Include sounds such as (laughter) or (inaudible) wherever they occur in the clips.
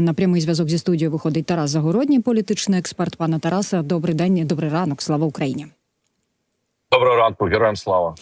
На прямий зв'язок зі студією виходить Тарас Загородній, політичний експерт. Пане Тараса, добрий день, добрий ранок. Слава Україні. Доброго ранку, героям слава.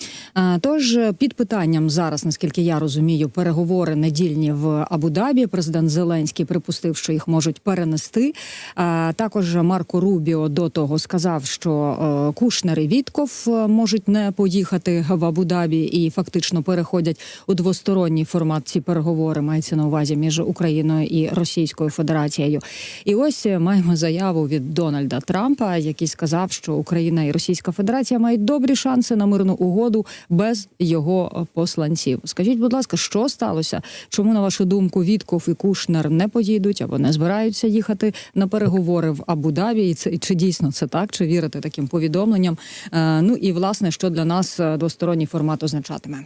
Тож під питанням зараз, наскільки я розумію, переговори недільні в Абу-Дабі. Президент Зеленський припустив, що їх можуть перенести. А, Також Марко Рубіо до того сказав, що е, Кушнер і Вітков е, можуть не поїхати в Абу-Дабі і фактично переходять у двосторонній формат. Ці переговори мається на увазі між Україною і Російською Федерацією. І ось е, маємо заяву від Дональда Трампа, який сказав, що Україна і Російська Федерація мають добрі шанси на мирну угоду без його е, посланців. Скажіть, будь ласка, що сталося? Чому на вашу думку Вітков і Кушнер не поїдуть або не збираються їхати на переговори в Абу-Дабі? І це чи дійсно це так? Чи вірите таким повідомленням? Е, ну і власне, що для нас е, двосторонній формат означатиме?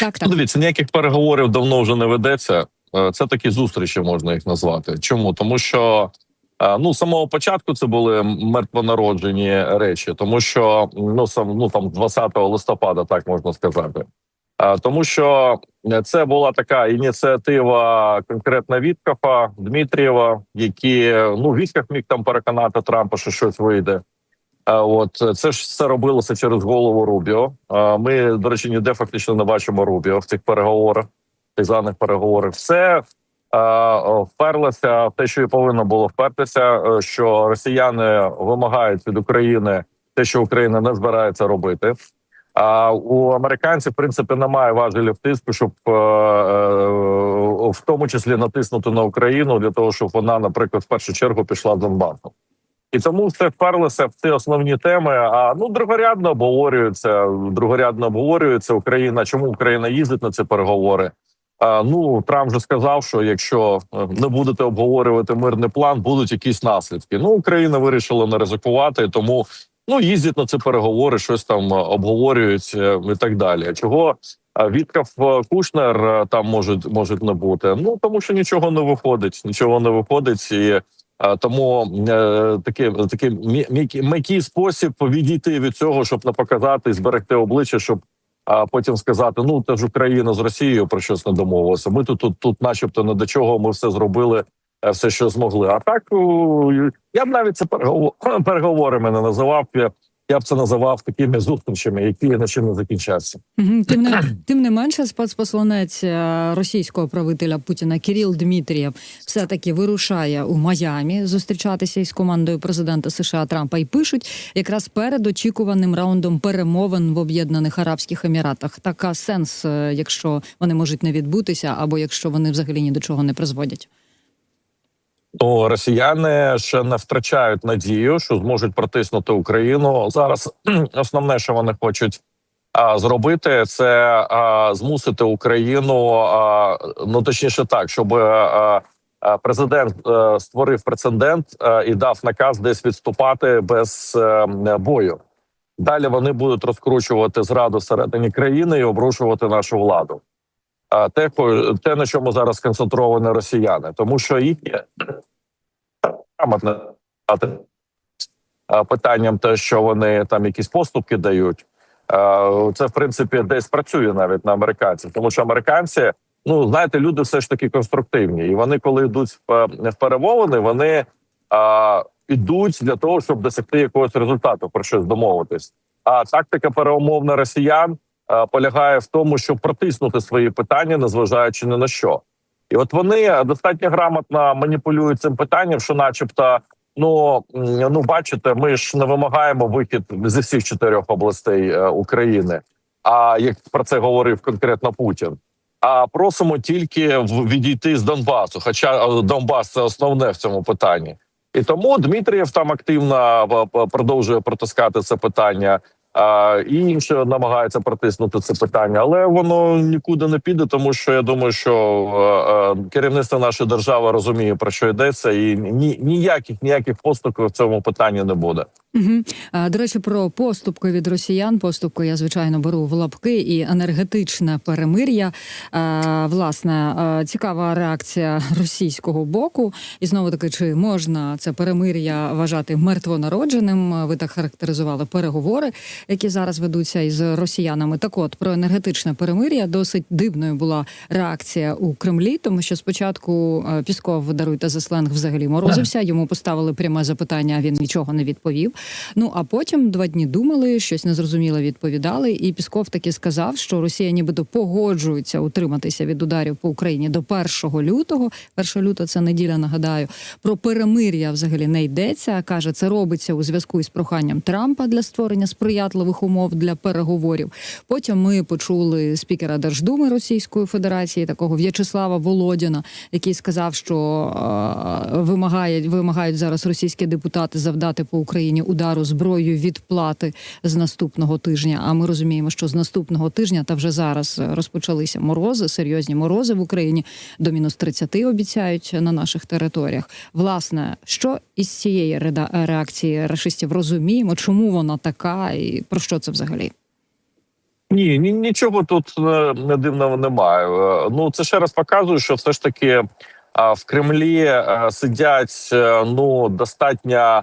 Так, так. Ну, дивіться, ніяких переговорів давно вже не ведеться. Це такі зустрічі можна їх назвати. Чому? Тому що ну з самого початку це були мертвонароджені речі, тому що ну сам ну там 20 листопада, так можна сказати. Е, Тому що це була така ініціатива конкретно Віткафа Дмитрієва, які ну Віткаф міг там переконати Трампа, що щось вийде. От це ж все робилося через голову Рубіо. Ми, до речі, ніде фактично не бачимо Рубіо в цих переговорах, тих званих переговорах. Все а, о, вперлося в те, що і повинно було впертися, е, що росіяни вимагають від України те, що Україна не збирається робити. А у американців, в принципі, немає важелів тиску, щоб е, е, в тому числі натиснути на Україну для того, щоб вона, наприклад, в першу чергу пішла з Донбасу. І тому все вперлося в ці основні теми. А ну другорядно обговорюється. Другорядно обговорюється Україна. Чому Україна їздить на ці переговори? Ну Трамп вже сказав, що якщо е, не будете обговорювати мирний план, будуть якісь наслідки. Ну Україна вирішила не ризикувати, тому ну їздять на ці переговори, щось там е, обговорюють е, і так далі. Чого е, Кушнер там можуть можуть не бути? Ну тому що нічого не виходить, нічого не виходить і. Тому такий такий м'який спосіб відійти від цього, щоб не показати зберегти обличчя, щоб а потім сказати: ну це ж Україна з Росією про щось не домовилася. Ми тут, тут, тут, начебто, не до чого. Ми все зробили, е, все, що змогли. А так я б навіть це переговор- (clears throat) переговорами не називав. Я, б це називав такими зустрічами, які нічим не закінчаться. Тим не тим не менше, спецпосланець е, російського правителя Путіна Кіріл Дмитрієв все таки вирушає у Майамі зустрічатися із командою президента США Трампа і пишуть якраз перед очікуваним раундом перемовин в Об'єднаних Арабських Еміратах. Така сенс, е, якщо вони можуть не відбутися, або якщо вони взагалі ні до чого не призводять. То росіяни ще не втрачають надію, що зможуть протиснути Україну. Зараз (clears throat) основне, що вони хочуть а, зробити, це а, змусити Україну. А, ну точніше, так, щоб а, президент а, створив прецедент а, і дав наказ десь відступати без е, бою. Далі вони будуть розкручувати зраду всередині країни і обрушувати нашу владу. А те, те, на чому зараз концентровані росіяни, тому що їхнє грамотне питанням, те, що вони там якісь поступки дають. Це в принципі десь працює навіть на американців, тому що американці, ну знаєте, люди все ж таки конструктивні, і вони, коли йдуть в, пе- перемовини, вони а, йдуть для того, щоб досягти якогось результату, про щось домовитись. А тактика перемовна росіян полягає в тому, щоб протиснути свої питання, незважаючи ні на що. І от вони достатньо грамотно маніпулюють цим питанням, що, начебто, ну ну бачите, ми ж не вимагаємо вихід зі всіх чотирьох областей е, України. А як про це говорив конкретно Путін. А просимо тільки відійти з Донбасу. Хоча е, Донбас це основне в цьому питанні. І тому Дмитрієв там активно е, продовжує протискати це питання. І інші намагаються протиснути це питання, але воно нікуди не піде, тому що я думаю, що е, е, керівництво нашої держави розуміє про що йдеться, і ні, ніяких ніяких поступів в цьому питанні не буде. Угу. До речі, про поступки від росіян. Поступки я звичайно беру в лапки і енергетичне перемир'я. Власне, цікава реакція російського боку. І знову таки, чи можна це перемир'я вважати мертвонародженим? Ви так характеризували переговори. які зараз ведуться із росіянами. Так, от про енергетичне перемир'я досить дивною була реакція у Кремлі, тому що спочатку е, Пісков даруйте за сленг взагалі морозився. Йому поставили пряме запитання. Він нічого не відповів. Ну а потім два дні думали, щось незрозуміло відповідали. І Пісков таки сказав, що Росія нібито погоджується утриматися від ударів по Україні до 1 лютого. 1 лютого це неділя. Нагадаю, про перемир'я взагалі не йдеться. каже, це робиться у зв'язку із проханням Трампа для створення сприятливих умов для переговорів. Потім ми почули спікера Держдуми Російської Федерації, такого В'ячеслава Володіна, який сказав, що е, вимагають вимагають зараз російські депутати завдати по Україні удару зброєю відплати з наступного тижня. А ми розуміємо, що з наступного тижня та вже зараз е, розпочалися морози, серйозні морози в Україні до мінус 30 обіцяють на наших територіях. Власне, що із цієї реакції рашистів розуміємо, чому вона така, і про що це взагалі? Ні, ні, нічого тут е, не дивного немає. Е, Ну це ще раз показує, що все ж таки в Кремлі е, сидять е, ну достатньо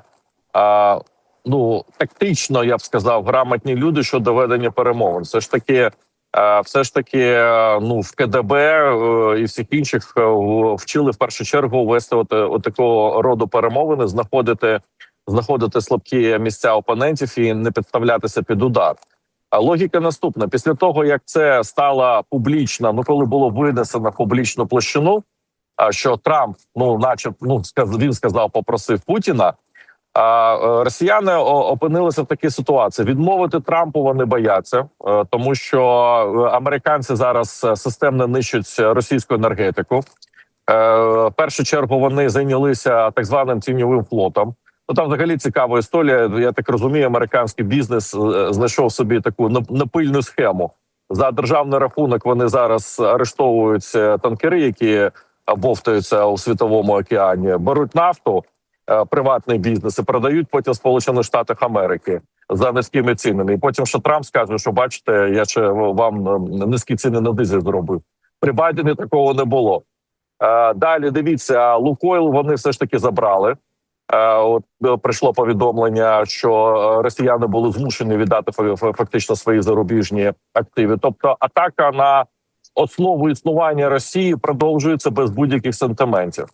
а, ну тактично, я б сказав, грамотні люди щодо ведення перемовин. Все ж таки, е, все ж таки, е, ну в КДБ е, і всіх інших вчили в першу чергу вести от, от такого роду перемовини, знаходити знаходити слабкі місця опонентів і не підставлятися під удар. А логіка наступна: після того як це стало публічно, ну коли було винесено публічну площину, що Трамп, ну, наче ну він сказав, попросив Путіна. Е, росіяни опинилися в такій ситуації. Відмовити Трампу вони бояться, е, тому що е, американці зараз системно нищать російську енергетику. В першу чергу вони зайнялися так званим тіньовим флотом. Ну там взагалі цікава історія. Я так розумію, американський бізнес знайшов собі таку напильну схему. За державний рахунок вони зараз арештовують танкери, які бовтаються у світовому океані, беруть нафту, приватний бізнес і продають потім Сполучених Штатах Америки за низькими цінами. І потім, що Трамп скаже, що бачите, я ще вам е, низькі ціни на дизель зробив. При Байдені такого не було. Е, Далі дивіться, Лукойл вони все ж таки забрали. Е, От е, прийшло повідомлення, що е, росіяни були змушені віддати фа- фа- фактично свої зарубіжні активи. Тобто, атака на основу існування Росії продовжується без будь-яких сентиментів.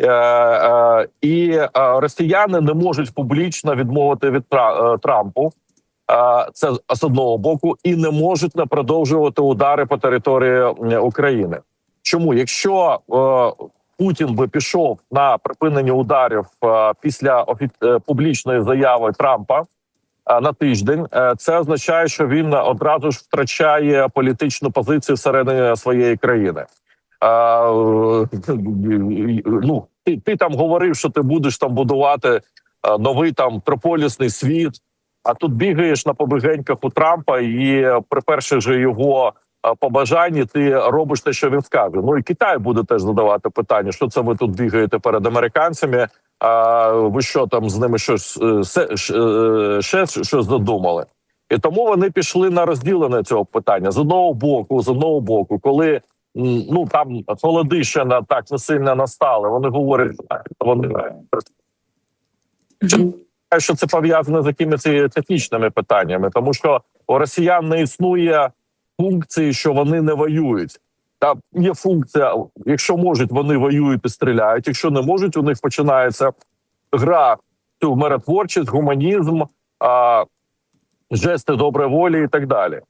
Е, е, і е, росіяни не можуть публічно відмовити від Тра- Трампу. Це з одного боку, і не можуть не продовжувати удари по території України. Чому, якщо Путін би пішов на припинення ударів після публічної заяви Трампа на тиждень, це означає, що він одразу ж втрачає політичну позицію всередині своєї країни. Е, ну, ти, ти там говорив, що ти будеш там будувати е, новий там трополісний світ. А тут бігаєш на побігеньках у Трампа, і е, при перших же його побажанні ти робиш те, що він скаже. Ну і Китай буде теж задавати питання, що це ви тут бігаєте перед американцями. А ви що там з ними щось ще щось задумали? І тому вони пішли на розділення цього питання з одного боку, з одного боку, коли ну там холоди ще на так не сильно настали. Вони говорять, «Так, вони Мгм. Вважаю, що це пов'язано з якимись технічними питаннями, тому що у росіян не існує функції, що вони не воюють. Та є функція, якщо можуть, вони воюють і стріляють. Якщо не можуть, у них починається гра в миротворчість, гуманізм, а, жести доброї волі і так далі.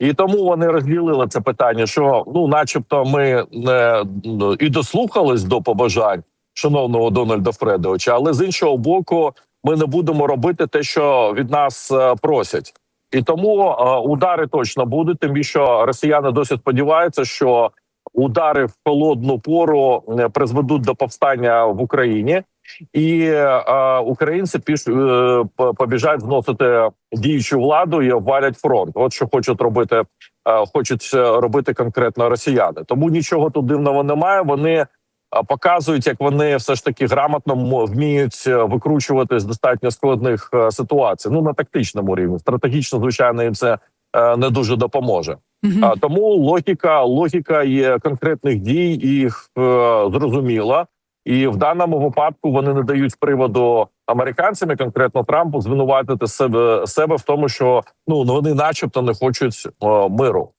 І тому вони розділили це питання, що ну, начебто, ми не ну, і дослухались до побажань шановного Дональда Фредовича, але з іншого боку, ми не будемо робити те, що від нас е, просять. І тому е, удари точно будуть. Тим більше росіяни досі сподіваються, що удари в холодну пору е, призведуть до повстання в Україні, і е, українці піш е, по- побіжать зносити діючу владу і обвалять фронт. От що хочуть робити, е, хочуть е, робити конкретно росіяни. Тому нічого тут дивного немає. Вони показують, як вони все ж таки грамотно мо- вміють е, викручувати з достатньо складних е, ситуацій. Ну на тактичному рівні, стратегічно, звичайно, їм це е, не дуже допоможе. Мгм. А тому логіка, логіка є конкретних дій, їх е, зрозуміла. І в даному випадку вони не дають приводу американцям, і конкретно Трампу, звинуватити себе себе в тому, що ну вони, начебто, не хочуть о, миру.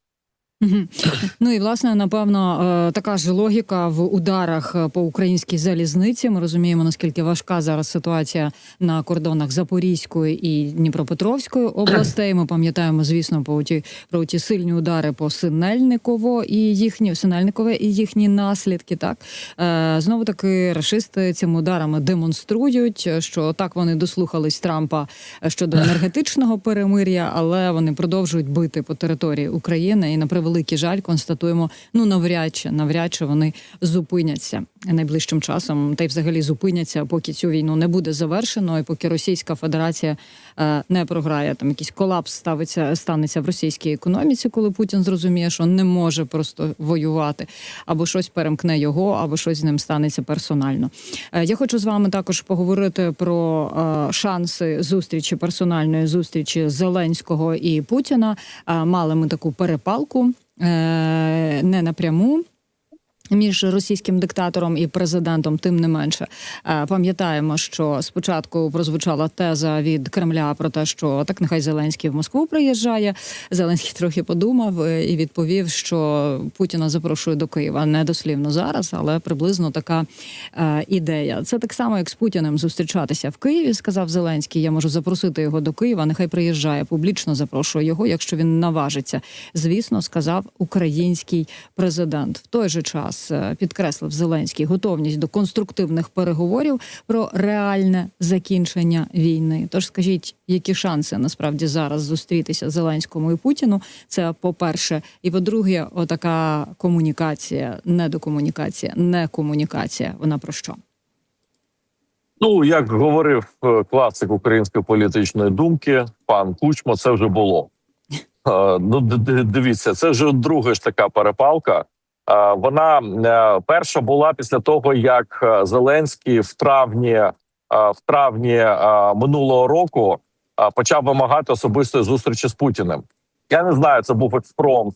Ну і власне, напевно, е, така ж логіка в ударах е, по українській залізниці. Ми розуміємо, наскільки важка зараз ситуація на кордонах Запорізької і Дніпропетровської областей. Ми пам'ятаємо, звісно, про ті про ті сильні удари по Синельниково і їхні Синельникове і їхні наслідки. Так е, знову таки рашисти цими ударами демонструють, що так вони дослухались Трампа щодо (laughs) енергетичного перемир'я, але вони продовжують бити по території України і на превеликий жаль констатуємо, ну навряд чи навряд чи вони зупиняться найближчим часом, та й взагалі зупиняться, поки цю війну не буде завершено, і поки Російська Федерація е, не програє. Там якийсь колапс ставиться станеться в російській економіці, коли Путін зрозуміє, що не може просто воювати, або щось перемкне його, або щось з ним станеться персонально. Е, я хочу з вами також поговорити про е, шанси зустрічі персональної зустрічі Зеленського і Путіна. Мали ми таку перепалку не напряму. Між російським диктатором і президентом, тим не менше, Е, пам'ятаємо, що спочатку прозвучала теза від Кремля про те, що так нехай Зеленський в Москву приїжджає. Зеленський трохи подумав е, і відповів, що Путіна запрошує до Києва не дослівно зараз, але приблизно така е, ідея. Це так само, як з Путіним зустрічатися в Києві. Сказав Зеленський. Я можу запросити його до Києва. Нехай приїжджає публічно. Запрошую його, якщо він наважиться. Звісно, сказав український президент. В той же час е, підкреслив Зеленський готовність до конструктивних переговорів про реальне закінчення війни. Тож скажіть, які шанси насправді зараз зустрітися Зеленському і Путіну? Це по-перше, і по-друге, отака комунікація, недокомунікація, не комунікація. Вона про що? Ну як говорив е, класик української політичної думки, пан Кучмо, це вже було. (laughs) Е, Ну дивіться, це вже друга ж така перепалка. Е, Вона е, перша була після того, як е, Зеленський в травні, в травні минулого року почав вимагати особистої зустрічі з Путіним. Я не знаю, це був експромт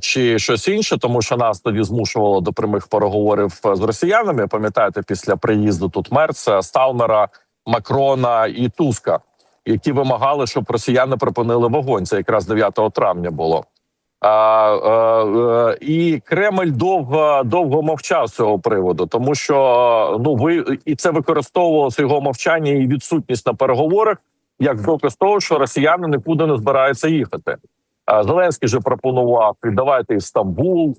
чи щось інше, тому що нас тоді змушувало до прямих переговорів з росіянами. Пам'ятаєте, після приїзду тут Мерца, Сталмера, Макрона і Туска, які вимагали, щоб росіяни припинили вогонь. Це якраз 9 травня було. Е, е, і Кремль довго довго мовчав з цього приводу, тому що ну ви і це використовувалося його мовчання і відсутність на переговорах як доказ того, що росіяни нікуди не збираються їхати. Зеленський же пропонував давайте Стамбул,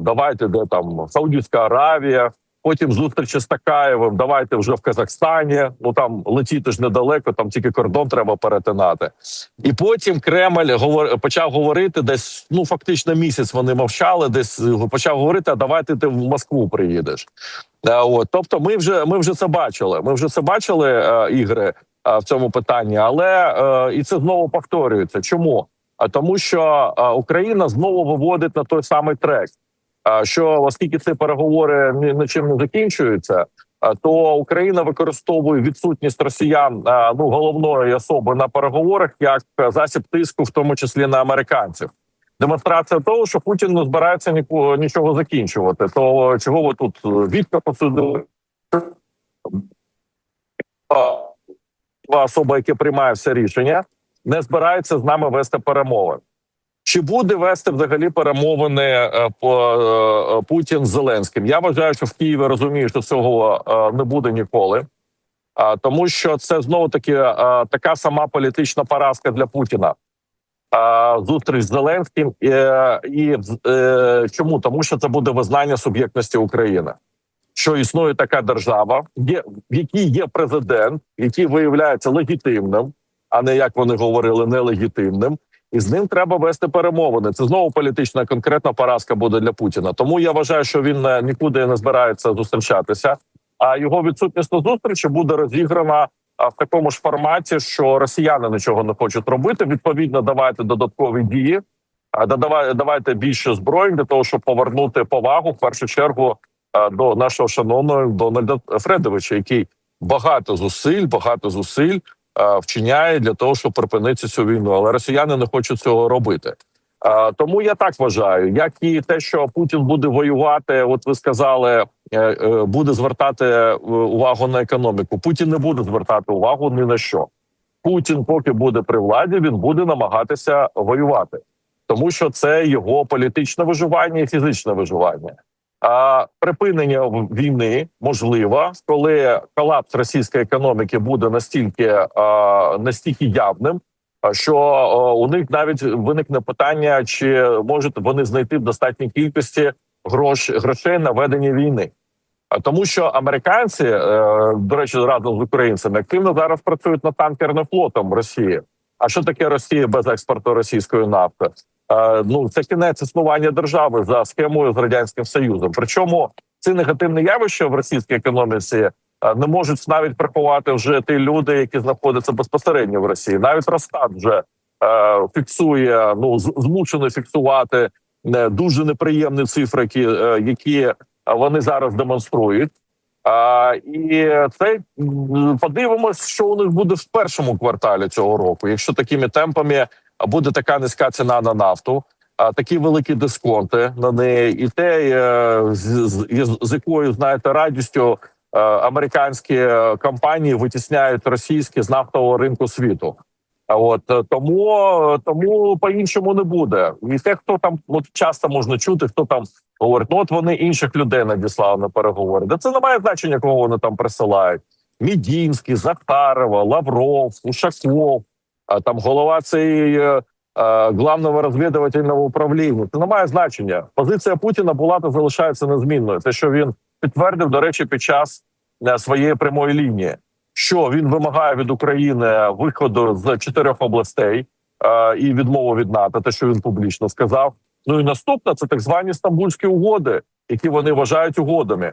давайте де там Саудівська Аравія. Потім зустрічі з Такаєвим. Давайте вже в Казахстані. Ну там летіти ж недалеко, там тільки кордон треба перетинати. І потім Кремль говор... почав говорити десь. Ну фактично місяць вони мовчали. Десь е, почав говорити: а давайте ти в Москву приїдеш. Е, От, тобто, ми вже ми вже це бачили. Ми вже це бачили е, ігри в цьому питанні, але і це знову повторюється. Чому? А тому, що Україна знову виводить на той самий трек. Що оскільки ці переговори ні- нічим не закінчуються, то Україна використовує відсутність росіян ну головної особи на переговорах як засіб тиску, в тому числі на американців. Демонстрація того, що Путін не збирається ніку- нічого закінчувати. То чого ви тут е, Вітка посудили? особа, яка приймає все рішення, не збирається з нами вести перемовини. Чи буде вести взагалі перемовини е, по е, Путін з Зеленським? Я вважаю, що в Києві розуміють, що цього е, не буде ніколи, тому що це знову таки така сама політична поразка для Путіна. Зустріч з Зеленським і е, чому? Тому що це буде визнання суб'єктності України. Що існує така держава, є в якій є президент, який виявляється легітимним, а не як вони говорили, нелегітимним, і з ним треба вести перемовини. Це знову політична конкретна поразка буде для Путіна. Тому я вважаю, що він е, нікуди не збирається зустрічатися. А його відсутність на зустрічі буде розіграна в такому ж форматі, що росіяни нічого не хочуть робити. Відповідно, давайте додаткові дії. Давайте більше зброї для того, щоб повернути повагу в першу чергу до нашого шановного Дональда Фредовича, який багато зусиль, багато зусиль вчиняє для того, щоб припинити цю війну. Але росіяни не хочуть цього робити. Е, Тому я так вважаю, як і те, що Путін буде воювати, от ви сказали, е, е, буде звертати е, увагу на економіку. Путін не буде звертати увагу ні на що. Путін, поки буде при владі, він буде намагатися воювати, тому що це його політичне виживання і фізичне виживання. Припинення війни можливо, коли колапс російської економіки буде настільки настільки явним, що у них навіть виникне питання, чи можуть вони знайти в достатній кількості грош, грошей на ведення війни. Тому, що американці, е, до речі, разом з українцями активно зараз працюють над танкерним флотом Росії. А що таке Росія без експорту російської нафти? Е, ну це кінець існування держави за схемою з радянським союзом. Причому ці негативні явища в російській економіці е, не можуть навіть приховати вже ті люди, які знаходяться безпосередньо в Росії. Навіть Росстат вже е, фіксує, ну з- змушений фіксувати е, дуже неприємні цифри, які, які вони зараз демонструють. А, і це подивимось, що у них буде в першому кварталі цього року. Якщо такими темпами буде така низька ціна на нафту, а такі великі дисконти на неї, і те, е, з, з, з якою знаєте радістю е, американські е, компанії витісняють російські з нафтового ринку світу. От тому тому по іншому не буде. І те, хто там от часто можна чути, хто там говорить, ну от вони інших людей надіслали на переговори. Да це не має значення, кого вони там присилають. Мідінський, Захарова, Лавров, Ушаков, там голова цієї е, е, главного розвідувального управління. Це не має значення. Позиція Путіна була та залишається незмінною. Те, що він підтвердив, до речі, під час е, своєї прямої лінії, що він вимагає від України виходу з чотирьох областей і відмову від НАТО, те, що він публічно сказав. Ну і наступне це так звані стамбульські угоди, які вони вважають угодами.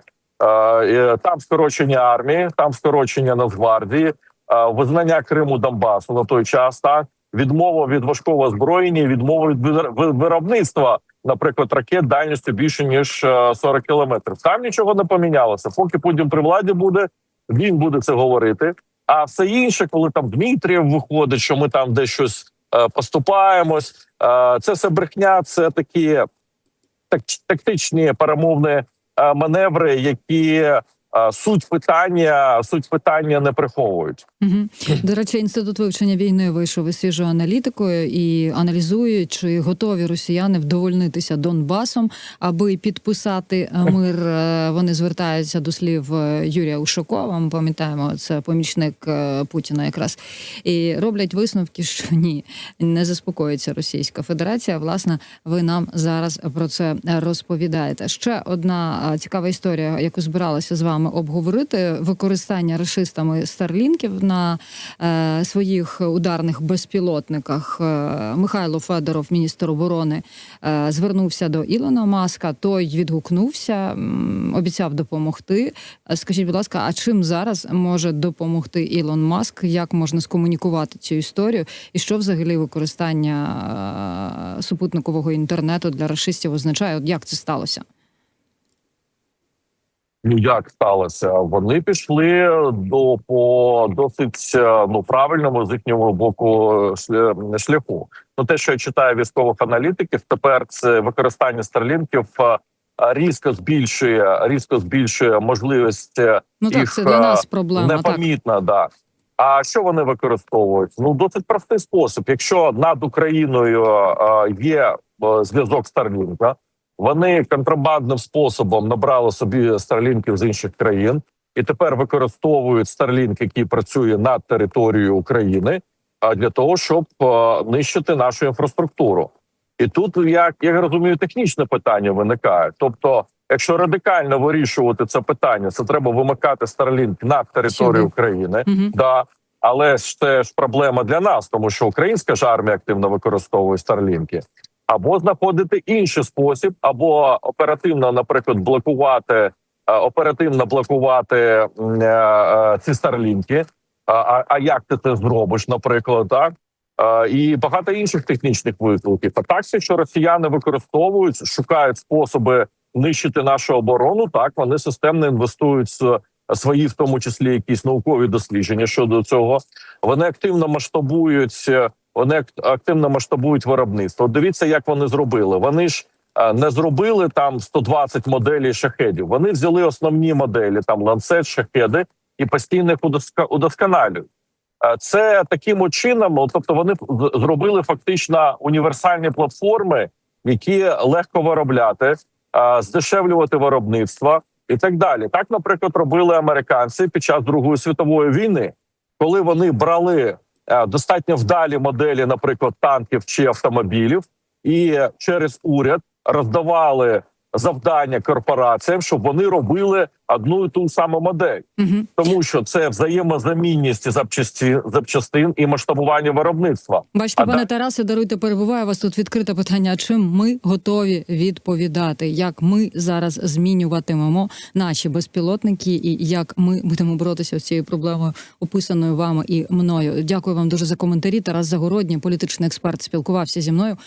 Там скорочення армії, там скорочення Нацгвардії, визнання Криму Донбасу на той час, так відмова від важкого озброєння, відмова від вир- виробництва, наприклад, ракет дальністю більше ніж е, 40 кілометрів. Там нічого не помінялося. Поки Путін при владі буде, він буде це говорити. А все інше, коли там Дмитрієв виходить, що ми там десь щось е, поступаємось, е, це все брехня, це такі так, тактичні перемовні е, маневри, які е, суть питання, суть питання не приховують. Угу. До речі, інститут вивчення війни вийшов із свіжою аналітикою і аналізує, чи готові росіяни вдовольнитися Донбасом, аби підписати е, мир. Е, Вони звертаються до слів е, Юрія Ушакова. Ми пам'ятаємо, це помічник Путіна, якраз і роблять висновки, що ні, не заспокоїться Російська Федерація. Власне, ви нам зараз про це розповідаєте. Ще одна цікава історія, яку збиралася з вами обговорити: використання рашистами старлінків на е, своїх ударних безпілотниках. Е, Михайло Федоров, міністр оборони, е, звернувся до Ілона Маска. Той відгукнувся, обіцяв допомогти. Е, Скажіть, будь ласка, а чим зараз може допомогти Ілон Маск? Як можна скомунікувати цю історію? І що взагалі використання е, супутникового інтернету для рашистів означає? От як це сталося? Ну як сталося? Вони пішли до по досить е, ну правильному з їхнього боку шляху. Ну те, що я читаю військових аналітиків, тепер це використання старлінків е, різко збільшує різко збільшує можливість е, Ну так, Їх, це для е, нас проблема. Так. непомітна. Да. А що вони використовують? Ну досить простий спосіб. Якщо над Україною е, є е, зв'язок Старлінка, вони контрабандним способом набрали собі старлінків з інших країн і тепер використовують Starlink, який працює над територією України, а для того, щоб нищити нашу інфраструктуру. І тут, як я розумію, технічне питання виникає. Тобто, якщо радикально вирішувати це питання, це треба вимикати Starlink над територією України. Мгм. Да, але ж це ж проблема для нас, тому що українська ж армія активно використовує старлінки. Або знаходити інший спосіб, або оперативно, наприклад, блокувати е, оперативно блокувати е, е, ці старлінки. А, а, як ти це зробиш, наприклад, так? І багато інших технічних викликів. А так, що росіяни використовують, шукають способи нищити нашу оборону. Так вони системно інвестують свої, в тому числі якісь наукові дослідження щодо цього. Вони активно масштабують вони активно масштабують виробництво. Дивіться, як вони зробили. Вони ж е, не зробили там 120 моделей шахедів. Вони взяли основні моделі, там ланцет, шахеди, і постійно їх удосконалюють. Е, Це таким чином, тобто вони зробили фактично універсальні платформи, які легко виробляти, е, здешевлювати виробництво і так далі. Так, наприклад, робили американці під час Другої світової війни, коли вони брали достатньо вдалі моделі, наприклад, танків чи автомобілів, і через уряд роздавали завдання корпораціям, щоб вони робили одну і ту саму модель Угу. тому що це взаємозамінність запчасти, запчастин і масштабування виробництва. Бачите, А пане да- Тарасе, даруйте, перебуває у вас тут відкрите питання. Чим ми готові відповідати? Як ми зараз змінюватимемо наші безпілотники, і як ми будемо боротися з цією проблемою, описаною вами і мною? Дякую вам дуже за коментарі. Тарас Загородній, політичний експерт, спілкувався зі мною.